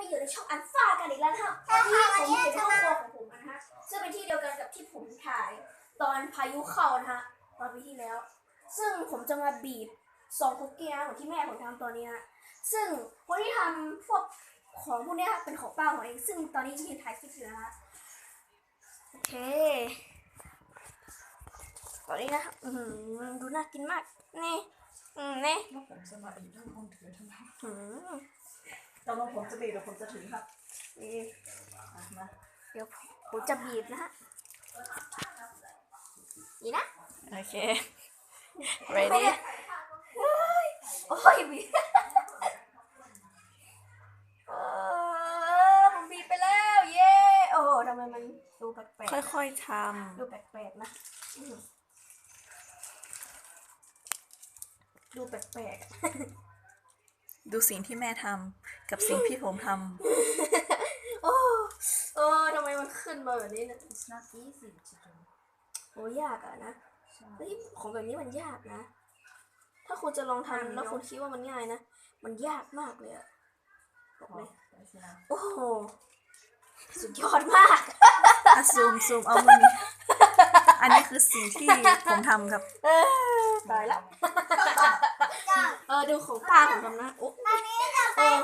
มาอยู่ในช่องอันฟ้ากันอีกแล้วนะครับวันนี้ผมอยู่ในห้องครัวของผมนะฮะซึ่งเป็นที่เดียวกันกับที่ผมถ่าย ตอนพายุเข้านะฮะตอนปีที่แล้ว ซึ่งผมจะมาบีบซองคุกกี้นะเหมือนที่แม่ผมทำตอนนี้นะซึ่งคนที่ทำพวกของพวกเนี้ยเป็นของป้าผมเอง ซึ่งตอนนี้ที่ถ่ายคลิปอยู่นะฮะโอเค ตอนนี้นะครับอือหือดูน่ากินมาก นี่ อืมนี่แล้วผมจะมาอีกด้วยคนถือทำไมอืม ตอนลงผมจะบีบหรือผมจะถือครับนี่อะมา เดี๋ยวผมจะบีบนะฮะนี่นะ โอเค ready โอ้ยบีบเออผมบีบไปแล้ว เย้โอ้โหทำไมมันดูแปลกค่อยๆทๆดูแปลกๆนะอืมดูแปลกๆอะำ ดูสิ่งที่แม่ทำกับสิ่งที่ผมทโอ้โอ้ทำไมมันขึ้นมาแบบนี้เนะำ It's not easy to do โอ้ยากอะนะเฮ้ยของแบบนี้มันยากนะ ถ้าคุณจะลองทำแล้วคุณคิดว่ามันง่ายนะ มันยากมากเลยอะบอกเลยโอ้โห สุดยอดมากอะซูมซูมเอามือนี้อันนี้คือสิ่งที่ผมทำครับ เออตายแล้วเออดูของป้าผมทำนะโอ้เออ